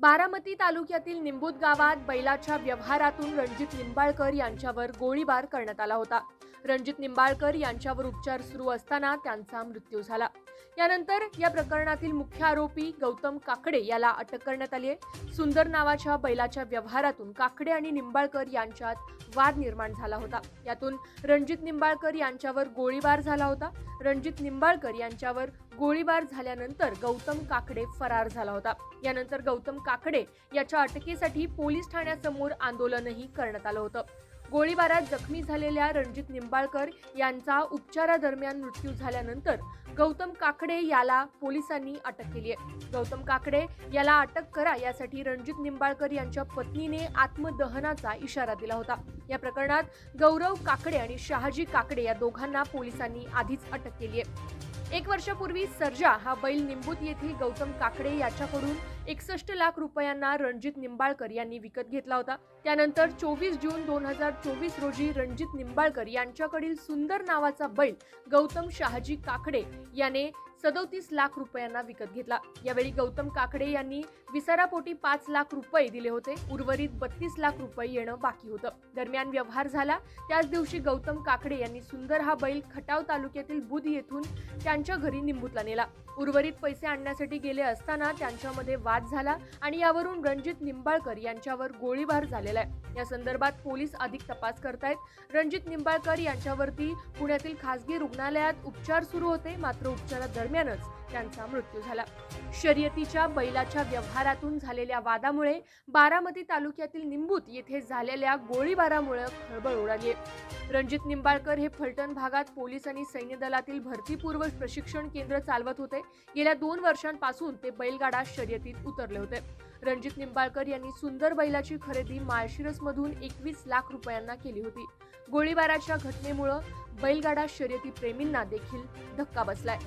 बारामती तालुक्यातील निंबूत गावात बैलाच्या व्यवहारातून रणजित निंबाळकर यांच्यावर गोळीबार करण्यात आला होता. रणजित निंबाळकर यांच्यावर उपचार सुरू असताना त्यांचा मृत्यू झाला. यानंतर या प्रकरणातील मुख्य आरोपी गौतम काकडे याला अटक करण्यात आली आहे. सुंदर नावाच्या बैलाच्या व्यवहारातून काकडे आणि निंबाळकर यांच्यात वाद निर्माण झाला होता. यातून रणजित निंबाळकर यांच्यावर गोळीबार झाला होता. रणजित निंबाळकर यांच्यावर गोळीबार झाल्यानंतर गौतम काकडे फरार झाला होता. यानंतर गौतम काकडे याच्या अटकेसाठी पोलीस ठाण्यासमोर आंदोलनही करण्यात आलं होतं. गोळीबारात जखमी झालेल्या रणजित निंबाळकर यांचा उपचारादरम्यान मृत्यू झाल्यानंतर गौतम काकडे याला पोलिसांनी अटक केली आहे. गौतम काकडे याला अटक करा यासाठी रणजित निंबाळकर यांच्या पत्नीने आत्मदहनाचा इशारा दिला होता. या प्रकरणात गौरव काकडे आणि शहाजी काकडे या दोघांना पोलिसांनी आधीच अटक केली आहे. एक वर्षापूर्वी सर्जा हा बैल निंबूत येथील गौतम काकडे याच्याकडून एकसष्ट लाख रुपयांना रणजित निंबाळकर यांनी विकत घेतला होता. त्यानंतर चोवीस जून दोन हजार चोवीस रोजी रणजित निंबाळकर यांच्याकडील सुंदर नावाचा बैल गौतम शहाजी काकडे याने सदोतीस लाख रुपयांना विकत घेतला. यावेळी गौतम काकडे यांनी विसारापोटी पाच लाख रुपये दिले होते. उर्वरित बत्तीस लाख रुपये येणं बाकी होतं. दरम्यान व्यवहार झाला. त्याच दिवशी गौतम काकडे यांनी सुंदर हा बैल खटाव तालुक्यातील बुध येथून त्यांच्या घरी निंबूतला नेला. उर्वरित पैसे आणण्यासाठी गेले असताना त्यांच्यामध्ये वाद झाला आणि यावरून रणजित निंबाळकर यांच्यावर गोळीबार झालेला आहे. या संदर्भात पोलीस अधिक तपास करतायत. रणजित निंबाळकर यांच्यावरती पुण्यातील खासगी रुग्णालयात उपचार सुरू होते. मात्र उपचारादरम्यानच त्यांचा मृत्यू झाला. शर्यतीच्या बैलाच्या व्यवहारातून झालेल्या वादामुळे बारामती तालुक्यातील निंबूत येथे झालेल्या गोळीबारामुळे खळबळ उडाली आहे. रणजित निंबाळकर हे फलटण भागात पोलीस आणि सैन्य दलातील भरतीपूर्व प्रशिक्षण केंद्र चालवत होते. गेल्या दोन वर्षांपासून ते बैलगाडा शर्यतीत उतरले होते. रणजित निंबाळकर यांनी सुंदर बैलाची खरेदी माळशिरसमधून एकवीस लाख रुपयांना केली होती. गोळीबाराच्या घटनेमुळं बैलगाडा शर्यती प्रेमींना देखील धक्का बसलाय.